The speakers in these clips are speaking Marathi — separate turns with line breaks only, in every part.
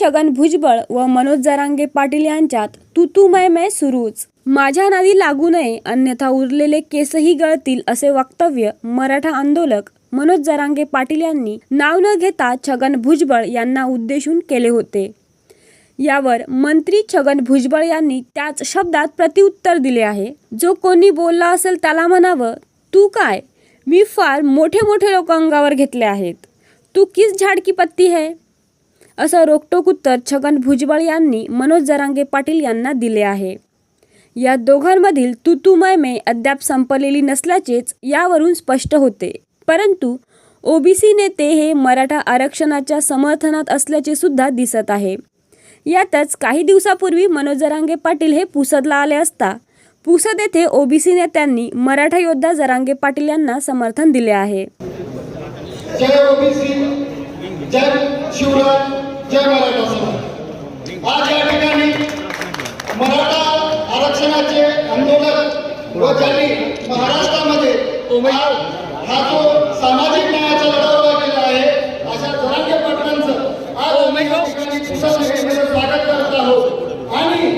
छगन भुजबळ व मनोज जरांगे पाटील यांच्यात तू तू मै मै सुरूच. माझ्या नावी लागू नये अन्यथा उरलेले केसही गळतील असे वक्तव्य मराठा आंदोलक मनोज जरांगे पाटील यांनी नाव न घेता छगन भुजबळ यांना उद्देशून केले होते. यावर मंत्री छगन भुजबळ यांनी त्याच शब्दात प्रतिउत्तर दिले आहे. जो कोणी बोलला असेल त्याला म्हणावं तू काय? मी फार मोठे मोठे लोक अंगावर घेतले आहेत. तू किस झाड की पत्ती है? असं रोकटोक उत्तर छगन भुजबळ यांनी मनोज जरांगे पाटील यांना दिले आहे. या दोघांमधील तुतुमयमे अद्याप संपलेली नसल्याचेच यावरून स्पष्ट होते. परंतु ओबीसी नेते हे मराठा आरक्षणाच्या समर्थनात असल्याचे सुद्धा दिसत आहे. यातच काही दिवसापूर्वी मनोज जरांगे पाटील हे पुसदला आले असता पुसद येथे ओबीसी नेत्यांनी मराठा योद्धा जरांगे पाटील यांना समर्थन दिले आहे.
जय मराठा समाज आज या ठिकाणी मराठा आरक्षणाचे आंदोलन व ज्यांनी महाराष्ट्रामध्ये हा जो सामाजिक न्यायाचा लढा उभा केला आहे अशा जरांगे पाटलांचं आज या ठिकाणी स्वागत करत आहोत. आणि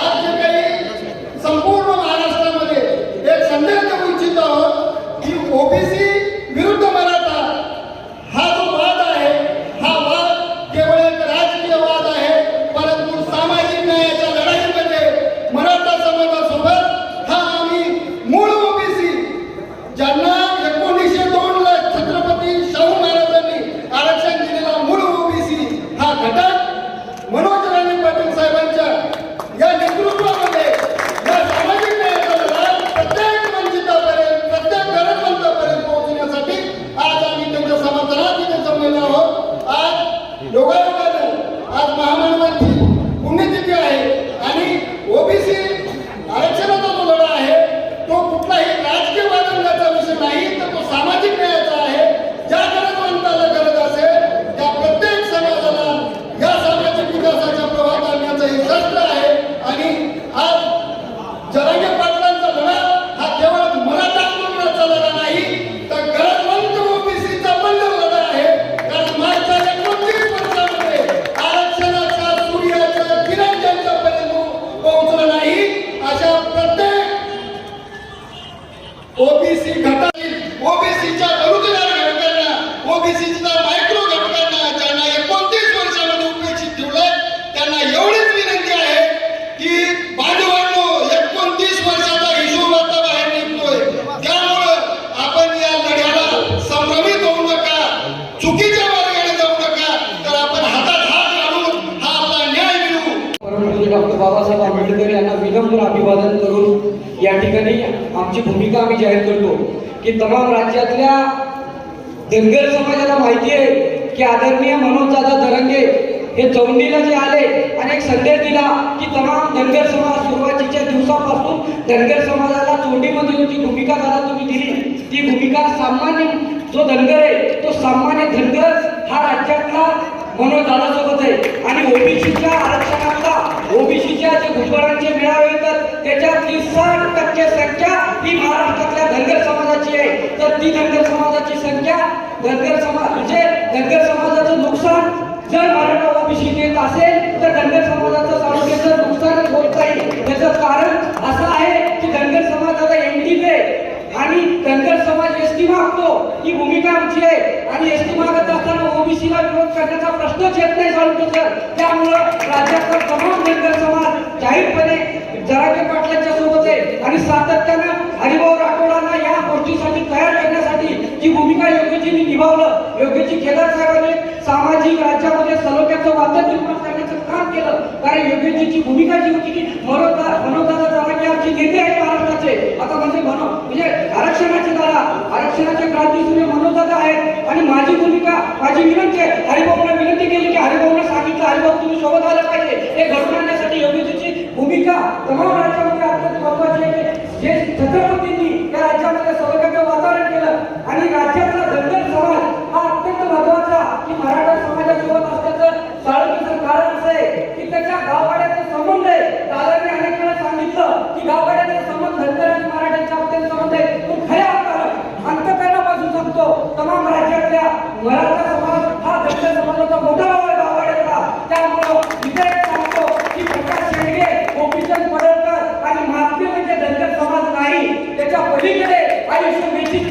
आज
डॉक्टर बाबासाहेब आंबेडकर यांना विनम्र अभिवादन करून या ठिकाणी आमची भूमिका आम्ही जाहीर करतो की तमाम राज्यातल्या धनगर समाजाला माहिती आहे की आदरणीय मनोजदादा धरंगे हे चौंडीला जे आले आणि एक संदेश दिला की तमाम धनगर समाज सुरुवातीच्या दिवसापासून धनगर समाजाला चोंडीमध्ये जी भूमिका दादा तुम्ही दिली ती भूमिका सामान्य जो धनगर आहे तो सामान्य धनगर हा राज्यातला मनोजदादासोबत आहे. आणि ओबीसीच्या आरक्षणाचा ओबीसीच्या जे भुजबळांचे मेळावे येतात त्याच्यातली साठ टक्के संख्या ही महाराष्ट्रातल्या धनगर समाजाची आहे तर ती धनगर समाजाची संख्या धनगर समाज म्हणजे धनगर समाजाचं नुकसान जर मराठा ओबीसी येत असेल तर धनगर समाजाचं तालुक्याचं नुकसानच होत नाही. त्याचं कारण असं आहे की धनगर समाज आता आहे आणि धनगर समाज एस टी मागतो ही भूमिका आमची आहे. आणि एस टी मागत असताना ओबीसीला विरोध करण्याचा प्रश्नच येत नाही चालू सर त्यामुळं राज्यातला तमाम धनगर समाज जाहीरपणे जरागे पाटलांच्या सोबत आहे. आणि सातत्यानं हरिभाऊ राठोडांना या गोष्टीसाठी तयार करण्यासाठी जी भूमिका निभावलं योग्यजी केदार साहेबांनी सामाजिक राज्यामध्ये सलोख्याचं वातावरण निर्माण करण्याचं काम केलं. कारण योग्यजीची भूमिका जी होती की मनोदा मनोदादा जरागे आमचे नेते आहेत महाराष्ट्राचे. आता म्हणजे मनो म्हणजे आरक्षणाचे दादा आरक्षणाचे क्रांती सूर्य मनोदादा आहेत आणि माझी भूमिका माझी विनंती आहे हरिभाऊला विनंती केली की हरिभाऊला सांगितलं हरिभाऊ तुम्ही सोबत आलं पाहिजे. हे घडवून आणण्यासाठी योग्यजीची भूमिका तमाम राज्यामध्ये आयुष्य व्यतीत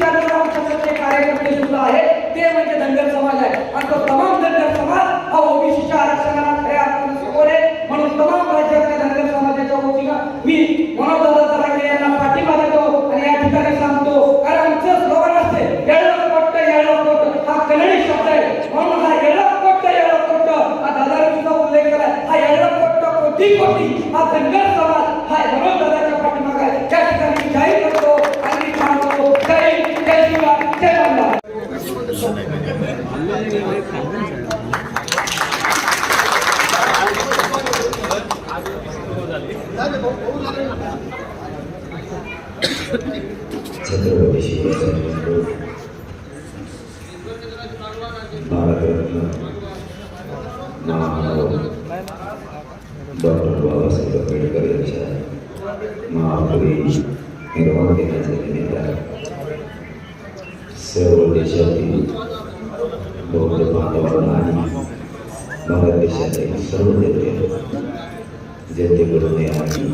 आहे ते म्हणजे धनगर समाज आहे. आणि तो तमाम धनगर समाज हा ओबीसीच्या आरक्षणाला खऱ्या समोर आहे. म्हणून तमाम
안 돼간다. बौद्ध बांधवांना आणि भारत देशातील सर्व जनते जनतेकडून आम्ही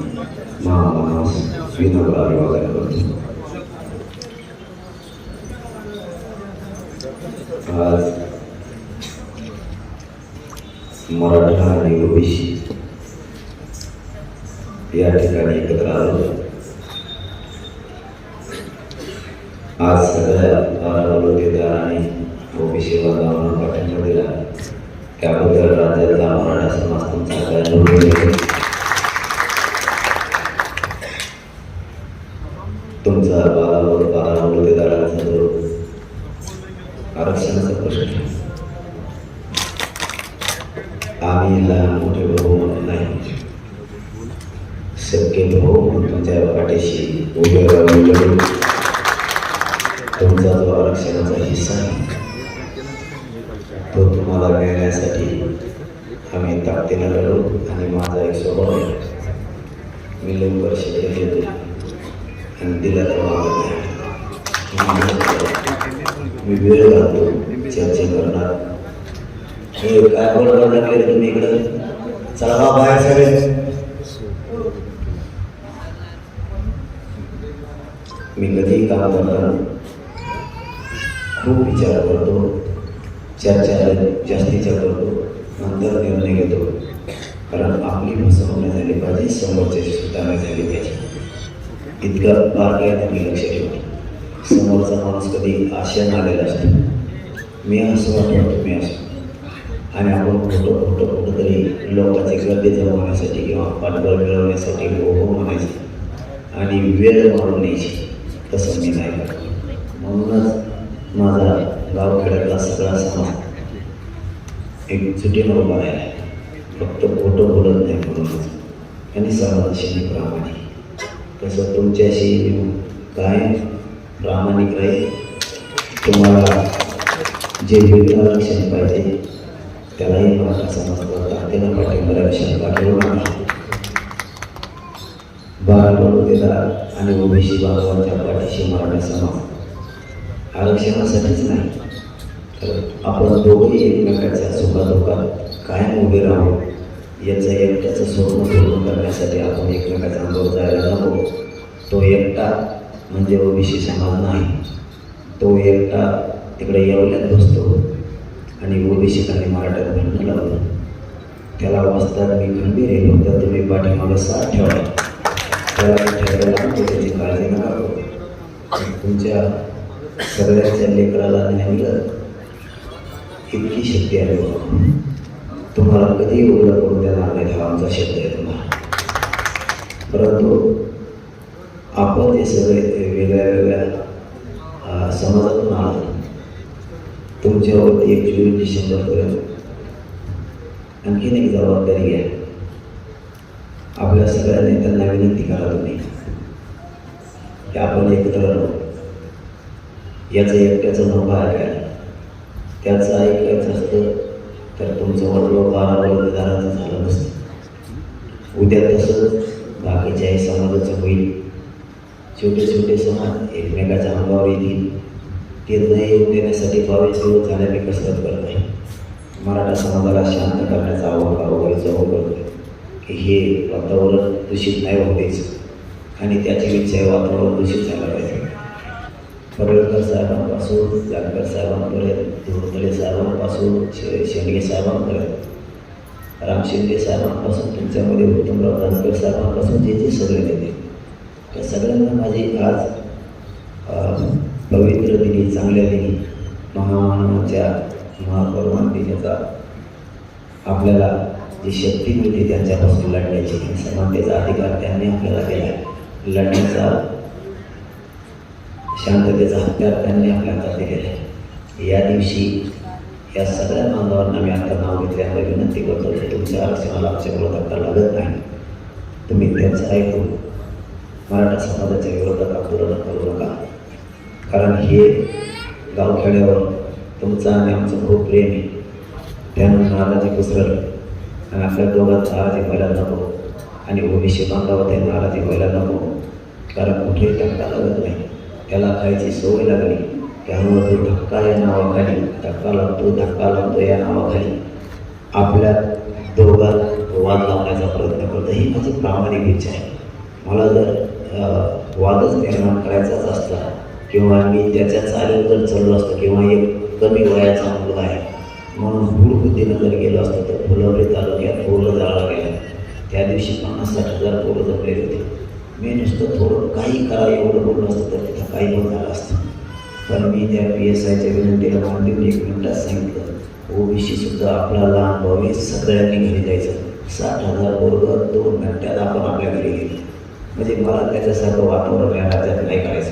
महामानस विनम्र अभिवादन करतो आज मराठा आणि ओबीसी या ठिकाणी एकत्र आलो आज सगळ्या बाराबरोबर आणि ओबीसी बांधवांना पाठिंबा दिला त्याबद्दल राज्यातला मराठा समाज तुमचा काय ऋणी आहे. तुमचा बारावर बाराबरोबर जो आरक्षणाचा प्रश्न आहे. आम्ही लहान मोठे भाऊ म्हणून नाही सगळे भाऊ म्हणून तुमच्या पाठीशी उभे राहून लढू तुमचा जो आरक्षणाचा हिस्सा आहे तो तुम्हाला मिळण्यासाठी आम्ही ताकदीनं लढू आणि माझा एक स्वभाव आहे. मी लवकर शब्द घेतो आणि दिला तर मागत मी वेळ घालतो. चर्चा करणार. हे काय बोलणार लागले तुम्ही इकडं? चला हा बाहेर सगळे. मी कधी काम करताना खूप विचार करतो. चर्चा जास्तीच्या करतो. नंतर निर्णय घेतो. कारण आपली फसवणूक नाही झाली पाहिजे समोरच्याची सुद्धा नाही झाली पाहिजे. इतकं बारकाईने मी लक्ष ठेवतो समोरचा माणूस कधी आशा आलेला असतो. मी असं वाटतो मी असं आणि आपण खोटं खोटं कुठं तरी लोकांची गर्दी जमवण्यासाठी किंवा पाठबळ मिळवण्यासाठी हो हो आणि वेळ मारून न्यायची. तसं मी नाही म्हणूनच माझा गावखेड्यातला सगळा समाज एक सिटीवर उभा आहे फक्त खोटं बोलत नाही म्हणूनच. आणि समाजाशी प्रामाणिक. तसं तुमच्याशी काय प्रामाणिक राहील तुम्हाला जे वेगळं आरक्षण पाहिजे त्यालाही मराठा समाज ताकदीनं पाठिंबा आरक्षण पाठवून आणा बाळगडोदेदार आणि ओबीसी बांधवांच्या पाठीशी मराठा समाज आरक्षणासाठीच नाही. तर आपण दोघंही एकमेकांच्या सुखादुखात कायम उभे राहू. याचं एकट्याचं स्वप्न पूर्ण करण्यासाठी आपण एकमेकाचा अनुभव जायला नको. तो एकटा म्हणजे ओबीसी समाज नाही. तो एकटा तिकडे येवल्यात बसतो आणि ओबीसीकांनी मराठ्यात भांडणं लावलं त्याला वाचतात मी खंबीर आहे तर तुम्ही पाठीमागे साथ ठेवा. त्याला ठेवायला त्याची काळजी नका करू. तुमच्या सगळ्यांच्या लेकराला नेमलं इतकी शक्ती आहे बाबा. तुम्हाला कधीही उघडं करून देणार नाही हा आमचा शब्द आहे तुम्हाला. परंतु आपण हे सगळे वेगळ्या वेगळ्या समाजातून आहात तुमच्यावर एक चोवीस डिसेंबरपर्यंत आणखीन एक जबाबदारी घ्या. आपल्या सगळ्या नेत्यांना विनंती करा तुम्ही. की आपण एकत्र राहू. याचं एकट्याचं नको आहे त्याचं ऐकायचं असतं तर तुमचं वडलो बारा वडलोदाराचं झालं नसतं. उद्या तसंच बाकीच्याही समाजाचं होईल. छोटे छोटे समाज एकमेकाच्या अंगावर येतील. ते न येऊ देण्यासाठी बावीस दिवस झाले मी कसरत करत नाही मराठा समाजाला शांत करण्याचा आव्हान अवघड जवळ की हे वातावरण दूषित नाही होतेच आणि त्याची इच्छा वातावरण दूषित झालं पाहिजे. पडळकर साहेबांपासून जानकर साहेबांपर्यंत धोरतळे साहेबांपासून श शेंडगे साहेबांपर्यंत. राम शेंडगे साहेबांपासून तुमच्यामध्ये उत्तमराव जानकर साहेबांपासून जे जे सगळे नेते. त्या सगळ्यांना माझी आज पवित्र दिनी चांगल्या दिनी महामानवाच्या महापरमान दिनाचा आपल्याला जी शक्ती मिळते त्यांच्यापासून लढण्याची समानतेचा अधिकार त्यांनी आपल्याला दिला. लढण्याचा शांततेचा हत्यार त्यांनी आपल्या हातात दिलेला आहे या दिवशी या सगळ्या बांधवांना मी आता नाव घेतल्यामुळे विनंती करतो की तुमच्या आरक्षणाला आमच्या विरोधात लागत नाही. तुम्ही त्यांचं ऐकून मराठा समाजाच्या विरोधात आंदोलन करू नका. कारण हे गावखेड्यावर तुमचं आणि आमचं खूप प्रेम आहे. त्यानं नाराजी पसरल आणि आपल्या दोघांत नाराजी व्हायला नको आणि ओबीसी बांधवात नाराजी व्हायला नको. कारण कुठेही धक्का लागत नाही. त्याला खायची सवय लागली. त्यामुळं तो धक्का या नावाखाली धक्का लागतो धक्का लागतो या नावाखाली. आपल्या दोघात वाद लावण्याचा प्रयत्न करतो. ही माझी प्रामाणिक इच्छा आहे. मला जर वादच निर्माण करायचाच असता किंवा मी त्याच्या चालीवर जर चाललो असतो किंवा एक कमी वयाचा मुलगा आहे म्हणून हुडबुद्धीनं जर गेलो असतो तर फुलवडी तालुक्यात पोरं जाळला गेला त्या दिवशी पन्नास साठ हजार पोरं जमलेले होते. मी नुसतं थोडं काही करा एवढं बोललं असतं तर तिथं काही पण झालं असतं. पण मी त्या पी एस आयच्या विनंतीला मान देऊन एक मिनिटात सांगितलं ओबीसी सुद्धा आपला लहान भाऊ हे सगळ्यांनी घरी जायचं. साठ हजार बरोबर दोन घंट्यात आपण आपल्या घरी गेलो. म्हणजे मला त्याच्यासारखं वातावरण या राज्यात नाही करायचं.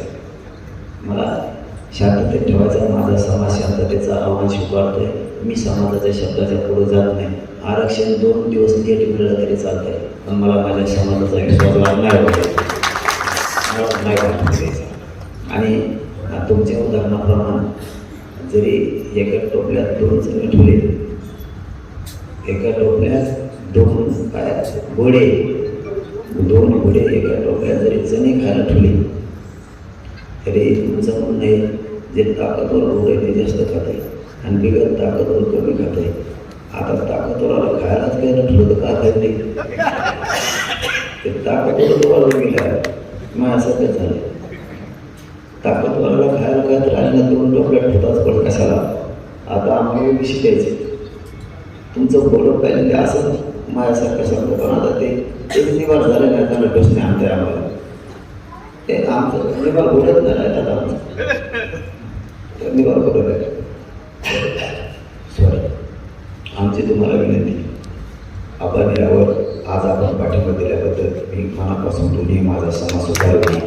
मला शांततेत ठेवायचा माझा समाज शांततेचा आव्हान स्वीकारतोय. मी समाजाच्या शब्दाच्या पुढे जात नाही. आरक्षण दोन दिवस थेट मिळलं तरी चालतंय. पण मला माझ्या समाजाचा विश्वास लाभ नाही. आणि तुमच्या उदाहरणाप्रमाणे जरी एका टोपल्यात दोन जण ठेवले एका टोपल्यात दोन काय गोडे दोन घोडे एका टोपल्यात जरी चणे खायला ठेवले तरी तुमचं म्हणणं आहे जे ताकदवर घोडे ते जास्त खाते आणि बिगर ताकदवर कमी खाते. आता ताकदवर खायलाच काही नसलं तर का खात नाही? ते ताकदवर तुम्हाला गेलं माझ्यासारखं झालं ताकदवरला खायला काय तर आणि दोन टोपल्यात ठेवताच पण कशाला? आता आम्हाला द्यायचे तुमचं बोलत पाहिजे ते असं माझ्यासारखं शब्द पण आता ते एक निवार झालं नाही त्याला प्रश्न आमच्या आम्हाला. ते आमचं निवार बोलत नाही आता. आमचं निवार बोलत आहे आमची तुम्हाला विनंती. आपण यावर आज आपण पाठिंबा दिल्याबद्दल मी मनापासून तुम्ही माझा समाज सुधारला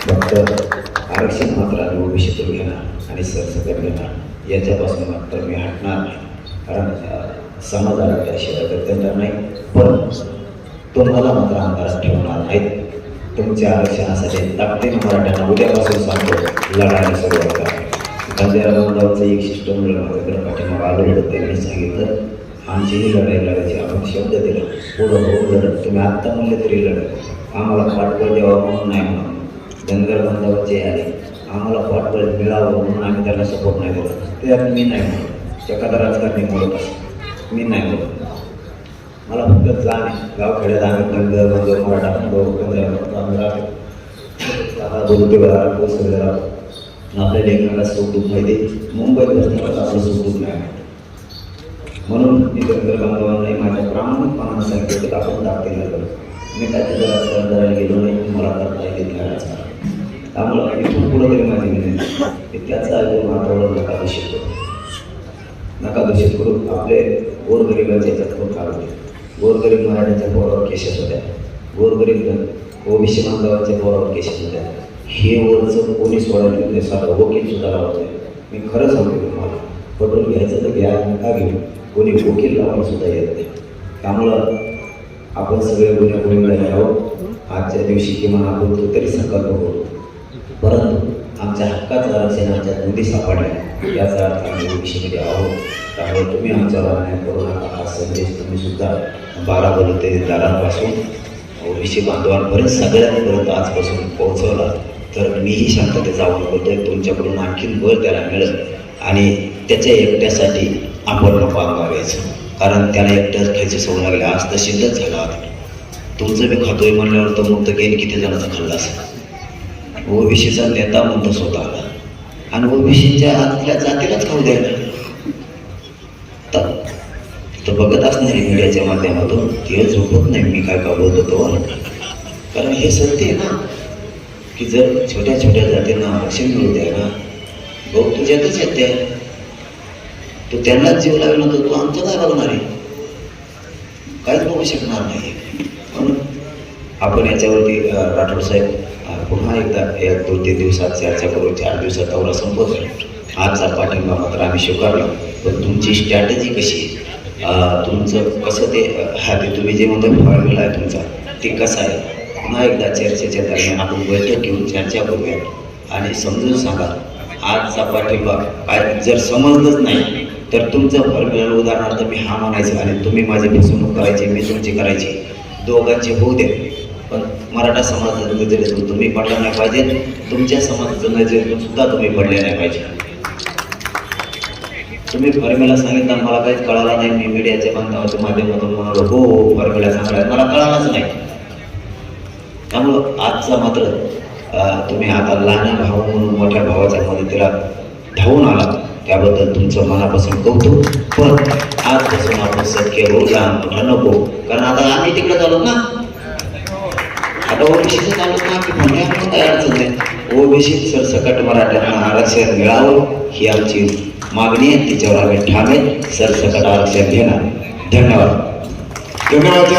फक्त आरक्षण मात्र आम्ही ओबीसीतून घेणार आणि सरसकट घेणार याच्यापासून मात्र मी हटणार नाही. कारण समाज समाजाला त्याशिवाय गत्यंतर नाही. पण तुम्हाला मात्र अंदाज ठेवणार नाहीत. तुमच्या आरक्षणासाठी ताकदीनं मराठ्यांना उद्यापासून सांगतो लढायला सुरुवात करा. बंजारा एक शिष्टमंडळ माझ्याकडे पाठीमागं आलं होतं त्यांनी सांगितलं आमचीही लढाई लढायची आपण शब्द दिला पुढं होऊन लढत तुम्ही आत्ता म्हणले तरी लढत आम्हाला पाठबळ द्यावा म्हणून नाही म्हणून धनगर बंधावरचे आले आम्हाला पाठबळ मिळावं म्हणून आम्ही त्याला सपोर्ट नाही दिला त्यात मी नाही म्हणत एखादा राजकारणी बोलत असतो मी नाही बोलत मला फक्त जाण आहे गावखेड्यात आम्ही धनगर बांधव मराठा बंधू पंजाब आम्ही राहतो सगळे राहतो आपल्या लेखनाला सुख दुःख माहिती मुंबईत बसण्याला आपलं सुख दुःख नाही. म्हणून मी धनगर बांधवांनाही माझ्या प्रामाणिकपणानं सांगितलं की आपण ताकदीला करू मी त्याच्या जरा करायला गेलो नाही मला करता येईल खेळायचा त्यामुळं इथून पुढं तरी माझी विनंती की त्याचा ऐकून वातावरण नका दूषित करू. नका दूषित करू. आपले गोरगरिबाच्या याच्यात पण काढू दे गोरगरीब मराठ्याच्या पोरावर केसेस होत्या. गोरगरीब ओबीसी बांधवांच्या पोरावर केसेस होत्या. हे वरचं कोणी सोडायला ते साधा वकील सुद्धा आहे मी खरं सांगतो तुम्हाला पटवून घ्यायचं तर घ्या का घेऊ. कोणी वकील लावायला सुद्धा येत नाही. त्यामुळं आपण सगळे गुन्हे गुन्हेगार आहोत. आजच्या दिवशी किमान आपण तो तरी संकल्प करू. परंतु आमच्या हक्काचं आरक्षण आमच्या नोंदी सापडल्या याचा अर्थ आम्ही ओबीसीमध्ये आहोत. त्यामुळे तुम्ही आमच्यावर अन्याय करू नका. हा संदेश तुम्ही सुद्धा बारा बलुते दारांपासून ओबीसी बांधवांपर्यंत सगळ्यांपर्यंत आजपासून पोहोचवला. तर मीही शांततेचा आव्हान करतोय तुमच्याकडून आणखीन बळ त्याला मिळेल. आणि त्याच्या एकट्यासाठी आपण नको अंगावायचं कारण त्याला एकट्याच खायची सवय लागली. आज तर सिद्धच झाला आता. तुमचं मी खातोय म्हणल्यावर तर मग तर गेन किती जणांचा खाल्ला असेल? ओबीसीचा नेता म्हणतो स्वतःला. आणि ओबीसीच्या आतल्या जातीलाच खाऊ द्यायला तर बघत असणारी मीडियाच्या माध्यमातून. ते झोपत नाही. मी काय का बोलतो तो? कारण हे सत्य आहे ना. की जर छोट्या छोट्या जातींना आरक्षण मिळू द्या ना भाऊ तुझ्यातच येते. तू त्यांनाच जीव लागला तर तू आमचं काय लागणार आहे. काहीच बघू शकणार नाही. म्हणून आपण याच्यावरती राठोड साहेब पुन्हा एकदा या दोन तीन दिवसात चर्चा करू. चार दिवसात दौरा संपवतो आजचा पाठिंबा मात्र आम्ही स्वीकारला. पण तुमची स्ट्रॅटेजी कशी आहे? तुमचं कसं ते हा ते तुम्ही जे म्हणता फॉर्म्युला आहे तुमचा ते कसं आहे? पुन्हा एकदा चर्चेच्या दरम्यान आपण बैठक घेऊन चर्चा करूया आणि समजून सांगा आजचा पाठिंबा काय? जर समजलंच नाही तर तुमचं फॉर्म्युला उदाहरणार्थ मी हा म्हणायचं आणि तुम्ही माझी फसवणूक करायची मी तुमची करायची. दोघांचे होऊ दे पण मराठा समाजात नजरेतून तुम्ही पडला नाही पाहिजे. तुमच्या समाजाच्या नजरेतून सुद्धा तुम्ही पडले नाही पाहिजे. तुम्ही फॉर्म्युला सांगितलं मला काहीच कळाला नाही. मी मीडियाच्या बांधवाच्या माध्यमातून म्हणालो हो हो फॉर्म्युला सांगला मला कळालाच नाही. त्यामुळं आजचा मात्र तुम्ही आता लहान भाऊ म्हणून मोठ्या भावाच्या मदतीला धावून आला त्याबद्दल तुमचं मनापासून कौतुक. पण आजपासून आपण सख्य होऊ लहान मोठा नको. कारण आता आम्ही तिकडे चालू ना. आता ओबीसीचं चालू ना की म्हणजे आपण काय नाही. ओबीसी सरसकट मराठ्यांना आरक्षण मिळावं ही आमची मागणी आहे. तिच्यावर आम्ही ठाणे सरसकट आरक्षण घेणार. धन्यवाद.
धन्यवाद